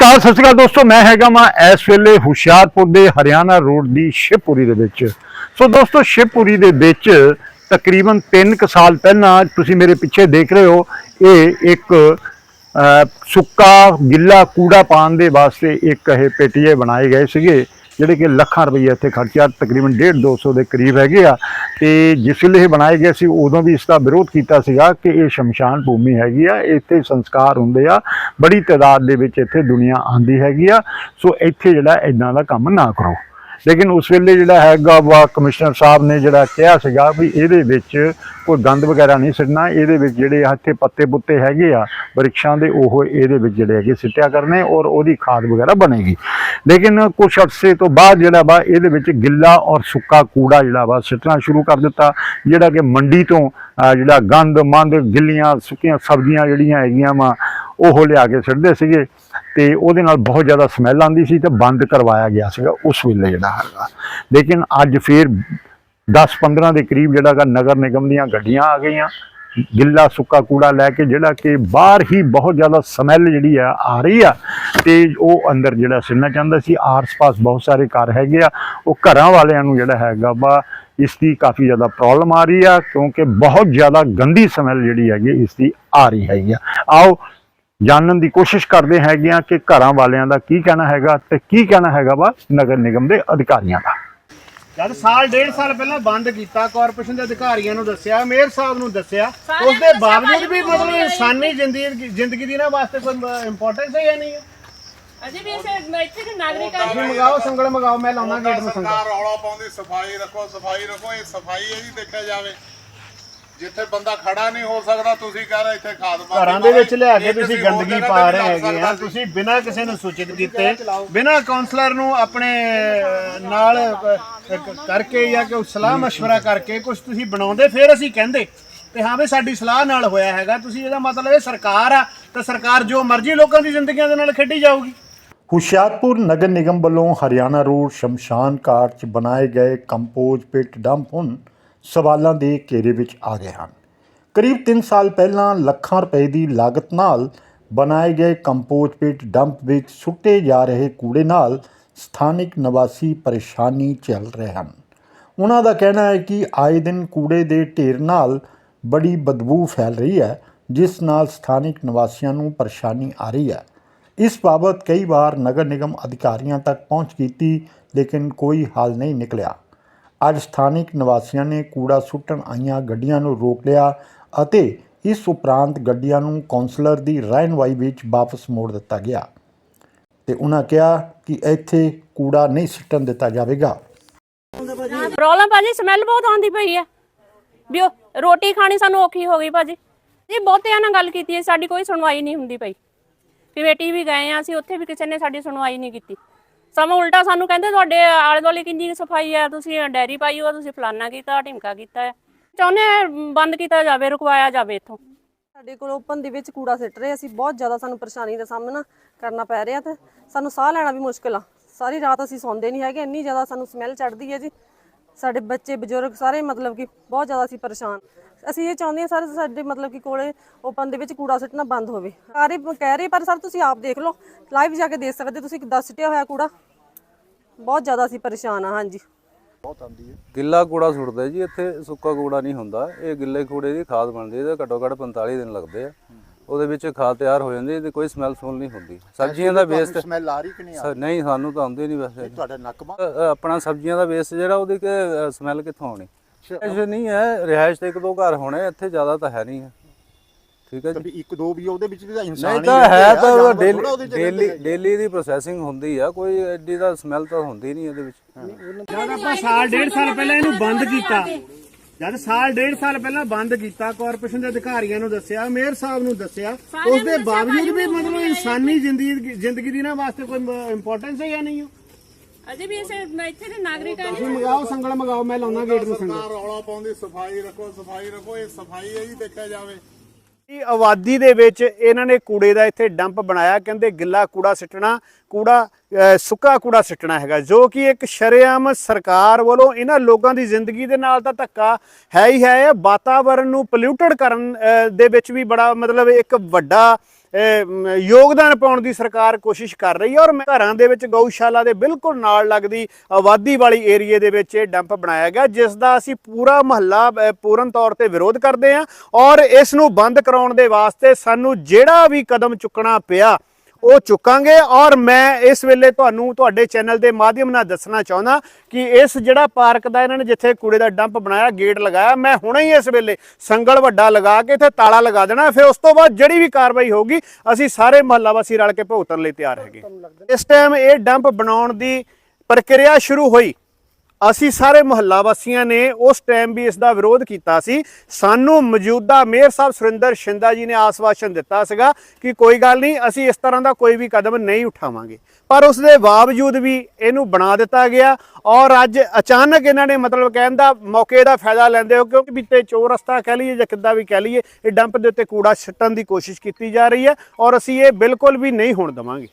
ਨਮਸਕਾਰ, ਸਤਿ ਸ਼੍ਰੀ ਅਕਾਲ ਦੋਸਤੋ, ਮੈਂ ਹੈਗਾ ਮੈਂ ਇਸ ਵੇਲੇ ਹੁਸ਼ਿਆਰਪੁਰ ਦੇ ਹਰਿਆਣਾ ਰੋਡ ਦੀ ਸ਼ਿਵਪੁਰੀ ਦੇ ਵਿੱਚ। ਸੋ ਦੋਸਤੋ, ਸ਼ਿਵਪੁਰੀ ਦੇ ਵਿੱਚ ਤਕਰੀਬਨ 3 ਕੁ ਸਾਲ ਪਹਿਲਾਂ ਤੁਸੀਂ ਮੇਰੇ ਪਿੱਛੇ ਦੇਖ ਰਹੇ ਹੋ, ਇਹ ਇੱਕ ਸੁੱਕਾ ਗਿੱਲਾ ਕੂੜਾ ਪਾਉਣ ਦੇ ਵਾਸਤੇ ਇੱਕ ਇਹ ਪੇਟੀਏ ਬਣਾਏ ਗਏ ਸੀਗੇ। ਜਿਹੜੇ ਕਿ ਲੱਖਾਂ ਰੁਪਈਆ ਇੱਥੇ ਖਰਚਿਆ, ਤਕਰੀਬਨ 1.5 200 ਦੇ ਕਰੀਬ ਹੈਗੇ ਆ। ਤੇ ਜਿਸ ਵੇਲੇ ਇਹ ਬਣਾਏ ਗਏ ਸੀ, ਉਦੋਂ ਵੀ ਇਸ ਦਾ ਵਿਰੋਧ ਕੀਤਾ ਸੀਗਾ ਕਿ ਇਹ ਸ਼ਮਸ਼ਾਨ ਭੂਮੀ ਹੈਗੀ ਆ, ਇੱਥੇ ਸੰਸਕਾਰ ਹੁੰਦੇ ਆ, ਬੜੀ ਤਾਦਾਦ ਦੇ ਵਿੱਚ ਇੱਥੇ ਦੁਨੀਆ ਆਂਦੀ ਹੈਗੀ ਆ। ਸੋ ਇੱਥੇ ਜਿਹੜਾ ਇਦਾਂ ਦਾ ਕੰਮ ਨਾ ਕਰੋ। ਲੇਕਿਨ ਉਸ ਵੇਲੇ ਜਿਹੜਾ ਹੈਗਾ ਵਾ, ਕਮਿਸ਼ਨਰ ਸਾਹਿਬ ਨੇ ਜਿਹੜਾ ਕਿਹਾ ਸੀਗਾ ਵੀ ਇਹਦੇ ਵਿੱਚ ਕੋਈ ਗੰਦ ਵਗੈਰਾ ਨਹੀਂ ਸਿੱਟਣਾ, ਇਹਦੇ ਵਿੱਚ ਜਿਹੜੇ ਇੱਥੇ ਪੱਤੇ ਪੁੱਤੇ ਹੈਗੇ ਆ ਵਰਿਕਸ਼ਾਂ ਦੇ, ਉਹ ਇਹਦੇ ਵਿੱਚ ਜਿਹੜੇ ਹੈਗੇ ਸਿੱਟਿਆ ਕਰਨੇ ਔਰ ਉਹਦੀ ਖਾਦ ਵਗੈਰਾ ਬਣੇਗੀ। ਲੇਕਿਨ ਕੁਝ ਅਰਸੇ ਤੋਂ ਬਾਅਦ ਜਿਹੜਾ ਵਾ, ਇਹਦੇ ਵਿੱਚ ਗਿੱਲਾ ਔਰ ਸੁੱਕਾ ਕੂੜਾ ਜਿਹੜਾ ਵਾ, ਸਿੱਟਣਾ ਸ਼ੁਰੂ ਕਰ ਦਿੱਤਾ। ਜਿਹੜਾ ਕਿ ਮੰਡੀ ਤੋਂ ਜਿਹੜਾ ਗੰਦ, ਮੰਦ, ਗਿੱਲੀਆਂ, ਸੁੱਕੀਆਂ ਸਬਜ਼ੀਆਂ ਜਿਹੜੀਆਂ ਹੈਗੀਆਂ ਵਾ, ਉਹ ਲਿਆ ਕੇ ਸਿੱਟਦੇ ਸੀਗੇ। ਤੇ ਉਹਦੇ ਨਾਲ ਬਹੁਤ ਜ਼ਿਆਦਾ ਸਮੈਲ ਆਉਂਦੀ ਸੀ ਤੇ ਬੰਦ ਕਰਵਾਇਆ ਗਿਆ ਸੀਗਾ ਉਸ ਵੇਲੇ ਜਿਹੜਾ ਹੈਗਾ। ਲੇਕਿਨ ਅੱਜ ਫੇਰ 10-15 ਦੇ ਕਰੀਬ ਜਿਹੜਾ ਹੈਗਾ ਨਗਰ ਨਿਗਮ ਦੀਆਂ ਗੱਡੀਆਂ ਆ ਗਈਆਂ। ਗਿੱਲਾ ਸੁੱਕਾ ਕੂੜਾ ਲੈ ਕੇ ਜਿਹੜਾ ਕਿ ਬਾਹਰ ਹੀ ਬਹੁਤ ਜ਼ਿਆਦਾ ਸਮੈਲ ਜਿਹੜੀ ਆ ਆ ਰਹੀ ਆ, ਤੇ ਉਹ ਅੰਦਰ ਜਿਹੜਾ ਸਿਰਨਾ ਚਾਹੁੰਦਾ ਸੀ, ਆਸ-ਪਾਸ ਬਹੁਤ ਸਾਰੇ ਘਰ ਹੈਗੇ ਆ, ਉਹ ਘਰਾਂ ਵਾਲਿਆਂ ਨੂੰ ਜਿਹੜਾ ਹੈਗਾ ਵਾ, ਇਸ ਦੀ ਕਾਫੀ ਜ਼ਿਆਦਾ ਪ੍ਰੋਬਲਮ ਆ ਰਹੀ ਆ, ਕਿਉਂਕਿ ਬਹੁਤ ਜ਼ਿਆਦਾ ਗੰਦੀ ਸਮੈਲ ਜਿਹੜੀ ਹੈਗੀ, ਇਸ ਦੀ ਆ ਰਹੀ ਹੈਗੀ ਆ। ਆਓ, ਜਾਣਨ ਦੀ ਕੋਸ਼ਿਸ਼ ਕਰਦੇ ਹੈਗੇ ਆ ਕਿ ਘਰਾਂ ਵਾਲਿਆਂ ਦਾ ਕੀ ਕਹਿਣਾ ਹੈਗਾ, ਤੇ ਕੀ ਕਹਿਣਾ ਹੈਗਾ ਵਾ ਨਗਰ ਨਿਗਮ ਦੇ ਅਧਿਕਾਰੀਆਂ ਦਾ। ਜਦ ਸਾਲ ਡੇਢ ਸਾਲ ਪਹਿਲਾਂ ਬੰਦ ਕੀਤਾ ਕਾਰਪੋਰੇਸ਼ਨ ਦੇ ਅਧਿਕਾਰੀਆਂ ਨੂੰ ਦੱਸਿਆ ਮੇਅਰ ਸਾਹਿਬ ਨੂੰ ਦੱਸਿਆ ਉਸ ਦੇ ਬਾਵਜੂਦ ਵੀ ਮਤਲਬ ਇਨਸਾਨੀ ਜ਼ਿੰਦਗੀ ਜ਼ਿੰਦਗੀ ਦੀ ਨਾ ਵਾਸਤੇ ਕੋਈ ਇੰਪੋਰਟੈਂਸ ਹੈ ਜਾਂ ਨਹੀਂ ਹੈ? ਅਜੇ ਵੀ ਇਸੇ ਇੱਥੇ ਦੇ ਨਾਗਰਿਕਾਂ ਤੁਸੀਂ ਮੰਗਾਓ ਸੰਗਲ ਮੰਗਾਓ ਮੈਂ ਲਾਉਣਾ ਗੇਟ ਨੂੰ ਸੰਗਲ। ਸਰਕਾਰ ਰੌਲਾ ਪਾਉਂਦੀ ਸਫ਼ਾਈ ਰੱਖੋ ਸਫ਼ਾਈ ਰੱਖੋ ਇਹ ਸਫ਼ਾਈ ਹੈ ਜੀ ਦੇਖਿਆ ਜਾਵੇ। ਜਿੱਥੇ ਬੰਦਾ ਖੜਾ ਨਹੀਂ ਹੋ ਸਕਦਾ ਤੁਸੀਂ ਕਹਿ ਰਹੇ ਇੱਥੇ ਖਾਦ ਪਾ ਘਰਾਂ ਦੇ ਵਿੱਚ ਲਿਆ ਕੇ ਤੁਸੀਂ ਗੰਦਗੀ ਪਾ ਰਹੇ ਹੈਗੇ ਆ ਤੁਸੀਂ ਬਿਨਾਂ ਕਿਸੇ ਨੂੰ ਸੂਚਿਤ ਕੀਤੇ ਬਿਨਾਂ ਕਾਉਂਸਲਰ ਨੂੰ ਆਪਣੇ ਅਹ, ਨਾਲ ਅਹ, ਕ- ਕਰਕੇ ਜਾਂ ਕਿ ਸਲਾਹ مشورہ ਕਰਕੇ ਕੁਝ ਤੁਸੀਂ ਬਣਾਉਂਦੇ ਫਿਰ ਅਸੀਂ ਕਹਿੰਦੇ ਤੇ ਹਾਂ ਵੀ ਸਾਡੀ ਸਲਾਹ ਨਾਲ ਹੋਇਆ ਹੈਗਾ ਤੁਸੀਂ ਇਹਦਾ ਮਤਲਬ ਇਹ ਸਰਕਾਰ ਆ ਤਾਂ ਸਰਕਾਰ ਜੋ ਮਰਜ਼ੀ ਲੋਕਾਂ ਦੀ ਜ਼ਿੰਦਗੀਆਂ ਦੇ ਨਾਲ ਖੇਡੀ ਜਾਊਗੀ ਹੁਸ਼ਿਆਰਪੁਰ ਨਗਰ ਨਿਗਮ ਵੱਲੋਂ ਹਰਿਆਣਾ ਰੋਡ ਸ਼ਮਸ਼ਾਨ ਘਾਟ 'ਚ ਬਣਾਏ ਗਏ ਕੰਪੋਜ਼ ਪਿਟ ਡੰਪ ਹੁਣ ਸਵਾਲਾਂ ਦੇ ਘੇਰੇ ਵਿੱਚ ਆ ਗਏ ਹਨ। ਕਰੀਬ 3 ਸਾਲ ਪਹਿਲਾਂ ਲੱਖਾਂ ਰੁਪਏ ਦੀ ਲਾਗਤ ਨਾਲ ਬਣਾਏ ਗਏ ਕੰਪੋਜ਼ ਪਿਟ ਡੰਪ ਵਿੱਚ ਸੁੱਟੇ ਜਾ ਰਹੇ ਕੂੜੇ ਨਾਲ ਸਥਾਨਕ ਨਿਵਾਸੀ ਪਰੇਸ਼ਾਨੀ ਝੱਲ ਰਹੇ ਹਨ। ਉਹਨਾਂ ਦਾ ਕਹਿਣਾ ਹੈ ਕਿ ਆਏ ਦਿਨ ਕੂੜੇ ਦੇ ਢੇਰ ਨਾਲ ਬੜੀ ਬਦਬੂ ਫੈਲ ਰਹੀ ਹੈ, ਜਿਸ ਨਾਲ ਸਥਾਨਕ ਨਿਵਾਸੀਆਂ ਨੂੰ ਪਰੇਸ਼ਾਨੀ ਆ ਰਹੀ ਹੈ। ਇਸ ਬਾਬਤ ਕਈ ਵਾਰ ਨਗਰ ਨਿਗਮ ਅਧਿਕਾਰੀਆਂ ਤੱਕ ਪਹੁੰਚ ਕੀਤੀ, ਲੇਕਿਨ ਕੋਈ ਹੱਲ ਨਹੀਂ ਨਿਕਲਿਆ। ਅੱਜ ਸਥਾਨਿਕ ਨਿਵਾਸੀਆਂ ਨੇ ਕੂੜਾ ਸੁੱਟਣ ਆਈਆਂ ਗੱਡੀਆਂ ਨੂੰ ਰੋਕ ਲਿਆ ਅਤੇ ਇਸ ਉਪਰੰਤ ਗੱਡੀਆਂ ਨੂੰ ਕੌਂਸਲਰ ਦੀ ਰਹਿਨਵਾਈ ਵਿੱਚ ਵਾਪਸ ਮੋੜ ਦਿੱਤਾ ਗਿਆ। ਤੇ ਉਹਨਾਂ ਕਿਹਾ ਕਿ ਇੱਥੇ ਕੂੜਾ ਨਹੀਂ ਸਿੱਟਣ ਦਿੱਤਾ ਜਾਵੇਗਾ। ਪ੍ਰੋਬਲਮ ਭਾਜੀ ਸਮੈਲ ਬਹੁਤ ਆਉਂਦੀ ਪਈ ਹੈ ਵੀ ਉਹ ਰੋਟੀ ਖਾਣੀ ਸਾਨੂੰ ਔਖੀ ਹੋ ਗਈ ਭਾਜੀ। ਜੀ ਬਹੁਤਿਆਂ ਨਾਲ ਗੱਲ ਕੀਤੀ ਹੈ, ਸਾਡੀ ਕੋਈ ਸੁਣਵਾਈ ਨਹੀਂ ਹੁੰਦੀ ਪਈ। ਕਮੇਟੀ ਵੀ ਗਏ ਆ, ਅਸੀਂ ਉੱਥੇ ਵੀ ਕਿਸੇ ਨੇ ਸਾਡੀ ਸੁਣਵਾਈ ਨਹੀਂ ਕੀਤੀ। ਸਮਾਂ ਉਲਟਾ ਸਾਨੂੰ ਕਹਿੰਦੇ ਤੁਹਾਡੇ ਆਲੇ ਦੁਆਲੇ ਕਿੰਨੀ ਸਫ਼ਾਈ ਹੈ ਤੁਸੀਂ ਡੈਰੀ ਪਾਈ ਹੋ ਤੁਸੀਂ ਫਲਾਨਾ ਕੀਤਾ, ਢਿਮਕਾ ਕੀਤਾ ਹੈ ਚਾਹੁੰਦੇ ਹਾਂ ਬੰਦ ਕੀਤਾ ਜਾਵੇ, ਰੁਕਵਾਇਆ ਜਾਵੇ ਇੱਥੋਂ। ਸਾਡੇ ਕੋਲ ਓਪਨ ਦੇ ਵਿੱਚ ਕੂੜਾ ਸਿੱਟ ਰਹੇ ਅਸੀਂ ਬਹੁਤ ਜ਼ਿਆਦਾ ਸਾਨੂੰ ਪਰੇਸ਼ਾਨੀ ਦਾ ਸਾਹਮਣਾ ਕਰਨਾ ਪੈ ਰਿਹਾ ਤੇ ਸਾਨੂੰ ਸਾਹ ਲੈਣਾ ਵੀ ਮੁਸ਼ਕਿਲ ਆ। ਸਾਰੀ ਰਾਤ ਅਸੀਂ ਸੌਂਦੇ ਨਹੀਂ ਹੈਗੇ, ਇੰਨੀ ਜ਼ਿਆਦਾ ਸਾਨੂੰ ਸਮੈਲ ਚੜਦੀ ਹੈ ਜੀ। ਸਾਡੇ ਬੱਚੇ ਬਜ਼ੁਰਗ ਸਾਰੇ ਮਤਲਬ ਕਿ ਬਹੁਤ ਜ਼ਿਆਦਾ ਅਸੀਂ ਪਰੇਸ਼ਾਨ। ਅਸੀਂ ਇਹ ਚਾਹੁੰਦੇ ਹਾਂ ਸਰ ਸਾਡੇ ਮਤਲਬ ਕਿ ਕੋਲੇ ਓਪਨ ਦੇ ਵਿੱਚ ਕੂੜਾ ਸਿੱਟਣਾ ਬੰਦ ਹੋਵੇ। ਸਾਰੇ ਕਹਿ ਰਹੇ ਪਰ ਸਰ ਤੁਸੀਂ ਆਪ ਦੇਖ ਲਓ ਲਾਈਵ ਜਾ ਕੇ ਦੇਖ ਸਕਦੇ ਤੁਸੀਂ ਕਿੱਦਾਂ ਸਿੱਟਿਆ ਹੋਇਆ ਕੂੜਾ। ਬਹੁਤ ਜ਼ਿਆਦਾ ਅਸੀਂ ਪਰੇਸ਼ਾਨ ਆ ਹਾਂਜੀ। ਗਿੱਲਾ ਕੂੜਾ ਸੁੱਟਦੇ ਜੀ ਇੱਥੇ ਸੁੱਕਾ ਕੂੜਾ ਨਹੀਂ ਹੁੰਦਾ। ਇਹ ਗਿੱਲੇ ਕੂੜੇ ਦੀ ਖਾਦ ਬਣਦੀ ਹੈ ਇਹਦੇ ਘੱਟੋ ਘੱਟ 45 ਦਿਨ ਲੱਗਦੇ ਆ। ਉਹਦੇ ਵਿੱਚ ਖਾਦ ਤਿਆਰ ਹੋ ਜਾਂਦੀ ਹੈ ਤੇ ਕੋਈ ਸਮੈਲ ਸਮੂਲ ਨਹੀਂ ਹੁੰਦੀ। ਸਬਜ਼ੀਆਂ ਦਾ ਵੇਸਟ ਸਮੈਲ ਆ ਰਹੀ ਕਿ ਨਹੀਂ ਨਹੀਂ ਸਾਨੂੰ ਤਾਂ ਆਉਂਦੀ ਨਹੀਂ ਵੈਸੇ। ਤੁਹਾਡਾ ਨੱਕ ਆਪਣਾ ਸਬਜ਼ੀਆਂ ਦਾ ਵੇਸਟ ਜਿਹੜਾ ਉਹਦੀ ਕਿ ਸਮੈਲ ਕਿੱਥੋਂ ਆਉਣੀ? ਇਹ ਨਹੀਂ ਹੈ ਰਿਹਾਇਸ਼ ਤੇ ਇੱਕ ਦੋ ਘਰ ਹੋਣੇ ਇੱਥੇ ਜ਼ਿਆਦਾ ਤਾਂ ਹੈ ਨਹੀਂ ਹੈ। ਠੀਕ ਹੈ ਜੀ? ਇੱਕ ਦੋ ਵੀ ਉਹਦੇ ਵਿੱਚ ਵੀ ਤਾਂ ਨਹੀਂ ਤਾਂ ਹੈ ਤਾਂ ਡੇਲੀ ਡੇਲੀ ਡੇਲੀ ਦੀ ਪ੍ਰੋਸੈਸਿੰਗ ਹੁੰਦੀ ਆ ਕੋਈ ਐਡੀ ਦਾ ਸਮੈਲ ਤਾਂ ਹੁੰਦੀ ਨਹੀਂ ਇਹਦੇ ਵਿੱਚ। ਜਦ ਆਪਾਂ ਸਾਲ ਡੇਢ ਸਾਲ ਪਹਿਲਾਂ ਇਹਨੂੰ ਬੰਦ ਕੀਤਾ। ਜਦ ਸਾਲ ਡੇਢ ਸਾਲ ਪਹਿਲਾਂ ਬੰਦ ਕੀਤਾ ਕਾਰਪੋਰੇਸ਼ਨ ਦੇ ਅਧਿਕਾਰੀਆਂ ਨੂੰ ਦੱਸਿਆ ਮੇਅਰ ਸਾਹਿਬ ਨੂੰ ਦੱਸਿਆ ਉਸ ਦੇ ਬਾਵਜੂਦ ਵੀ ਮਤਲਬ ਇਨਸਾਨੀ ਜ਼ਿੰਦਗੀ ਜ਼ਿੰਦਗੀ ਦੀ ਨਾ ਵਾਸਤੇ ਕੋਈ ਇੰਪੋਰਟੈਂਸ ਹੈ ਜਾਂ ਨਹੀਂ ਹੈ? ਅਜੇ ਵੀ ਇਸੇ ਇੱਥੇ ਦੇ ਨਾਗਰਿਕਾਂ ਤੁਸੀਂ ਮੰਗਾਓ ਸੰਗਲ ਮੰਗਾਓ ਮੈਂ ਲਾਉਣਾ ਗੇਟ ਨੂੰ ਸੰਗਲ। ਸਰਕਾਰ ਰੌਲਾ ਪਾਉਂਦੀ ਸਫ਼ਾਈ ਰੱਖੋ ਸਫ਼ਾਈ ਰੱਖੋ ਇਹ ਸਫ਼ਾਈ ਹੈ ਜੀ ਦੇਖਿਆ ਜਾਵੇ। ਇਹ ਆਬਾਦੀ ਦੇ ਵਿੱਚ ਇਹਨਾਂ ਨੇ ਕੂੜੇ ਦਾ ਇੱਥੇ ਡੰਪ ਬਣਾਇਆ, ਕਹਿੰਦੇ ਗਿੱਲਾ ਕੂੜਾ ਸਿੱਟਣਾ, ਕੂੜਾ ਸੁੱਕਾ ਕੂੜਾ ਸਿੱਟਣਾ ਹੈਗਾ, ਜੋ ਕਿ ਇੱਕ ਸ਼ਰੇਆਮ ਸਰਕਾਰ ਵੱਲੋਂ ਇਹਨਾਂ ਲੋਕਾਂ ਦੀ ਜ਼ਿੰਦਗੀ ਦੇ ਨਾਲ ਤਾਂ ਧੱਕਾ ਹੈ ਹੀ ਹੈ, ਇਹ ਵਾਤਾਵਰਣ ਨੂੰ ਪੋਲਿਊਟਡ ਕਰਨ ਦੇ ਵਿੱਚ ਵੀ ਬੜਾ ਮਤਲਬ ਇੱਕ ਵੱਡਾ ਯੋਗਦਾਨ ਪਾਉਣ ਦੀ ਸਰਕਾਰ ਕੋਸ਼ਿਸ਼ ਕਰ ਰਹੀ ਹੈ ਔਰ ਘਰਾਂ ਦੇ ਵਿੱਚ ਗਊਸ਼ਾਲਾ ਦੇ ਬਿਲਕੁਲ ਨਾਲ ਲੱਗਦੀ ਆਬਾਦੀ ਵਾਲੀ ਏਰੀਏ ਦੇ ਵਿੱਚ ਇਹ ਡੰਪ ਬਣਾਇਆ ਗਿਆ, ਜਿਸ ਦਾ ਅਸੀਂ ਪੂਰਾ ਮਹੱਲਾ ਪੂਰਨ ਤੌਰ ਤੇ ਵਿਰੋਧ ਕਰਦੇ ਹਾਂ ਔਰ ਇਸ ਨੂੰ ਬੰਦ ਕਰਾਉਣ ਦੇ ਵਾਸਤੇ ਸਾਨੂੰ ਜਿਹੜਾ ਵੀ ਕਦਮ ਚੁੱਕਣਾ ਪਿਆ ਉਹ ਚੁੱਕਾਂਗੇ ਔਰ ਮੈਂ ਇਸ ਵੇਲੇ ਤੁਹਾਨੂੰ ਤੁਹਾਡੇ ਚੈਨਲ ਦੇ ਮਾਧਿਅਮ ਨਾਲ ਦੱਸਣਾ ਚਾਹੁੰਦਾ ਕਿ ਇਸ ਜਿਹੜਾ ਪਾਰਕ ਦਾ ਇਹਨਾਂ ਨੇ ਜਿੱਥੇ ਕੂੜੇ ਦਾ ਡੰਪ ਬਣਾਇਆ, ਗੇਟ ਲਗਾਇਆ, ਮੈਂ ਹੁਣੇ ਹੀ ਇਸ ਵੇਲੇ ਸੰਗਲ ਵੱਡਾ ਲਗਾ ਕੇ ਇੱਥੇ ਤਾਲਾ ਲਗਾ ਦੇਣਾ, ਫਿਰ ਉਸ ਤੋਂ ਬਾਅਦ ਜਿਹੜੀ ਵੀ ਕਾਰਵਾਈ ਹੋਊਗੀ, ਅਸੀਂ ਸਾਰੇ ਮਹੱਲਾ ਵਾਸੀ ਰਲ ਕੇ ਭੁਗਤਣ ਲਈ ਤਿਆਰ ਹੈਗੇ। ਇਸ ਟਾਈਮ ਇਹ ਡੰਪ ਬਣਾਉਣ ਦੀ ਪ੍ਰਕਿਰਿਆ ਸ਼ੁਰੂ ਹੋਈ। ਅਸੀਂ ਸਾਰੇ ਮੁਹੱਲਾ ਵਾਸੀਆਂ ਨੇ ਉਸ ਟਾਈਮ ਵੀ ਇਸ ਦਾ ਵਿਰੋਧ ਕੀਤਾ ਸੀ। ਸਾਨੂੰ ਮੌਜੂਦਾ ਮੇਅਰ ਸਾਹਿਬ ਸੁਰਿੰਦਰ ਸ਼ਿੰਦਾ ਜੀ ਨੇ ਆਸਵਾਸ਼ਨ ਦਿੱਤਾ ਸੀਗਾ ਕਿ ਕੋਈ ਗੱਲ ਨਹੀਂ, ਅਸੀਂ ਇਸ ਤਰ੍ਹਾਂ ਦਾ ਕੋਈ ਵੀ ਕਦਮ ਨਹੀਂ ਉਠਾਵਾਂਗੇ। ਪਰ ਉਸ ਦੇ ਬਾਵਜੂਦ ਵੀ ਇਹਨੂੰ ਬਣਾ ਦਿੱਤਾ ਗਿਆ ਔਰ ਅੱਜ ਅਚਾਨਕ ਇਹਨਾਂ ਨੇ ਮਤਲਬ ਕਹਿਣ ਦਾ ਮੌਕੇ ਦਾ ਫਾਇਦਾ ਲੈਂਦੇ ਹੋ ਕਿਉਂਕਿ ਬੀਤੇ ਚੋਰ ਰਸਤਾ ਕਹਿ ਲਈਏ ਜਾਂ ਕਿੱਦਾਂ ਵੀ ਕਹਿ ਲਈਏ, ਇਹ ਡੰਪ ਦੇ ਉੱਤੇ ਕੂੜਾ ਛੱਟਣ ਦੀ ਕੋਸ਼ਿਸ਼ ਕੀਤੀ ਜਾ ਰਹੀ ਹੈ ਔਰ ਅਸੀਂ ਇਹ ਬਿਲਕੁਲ ਵੀ ਨਹੀਂ ਹੋਣ ਦੇਵਾਂਗੇ।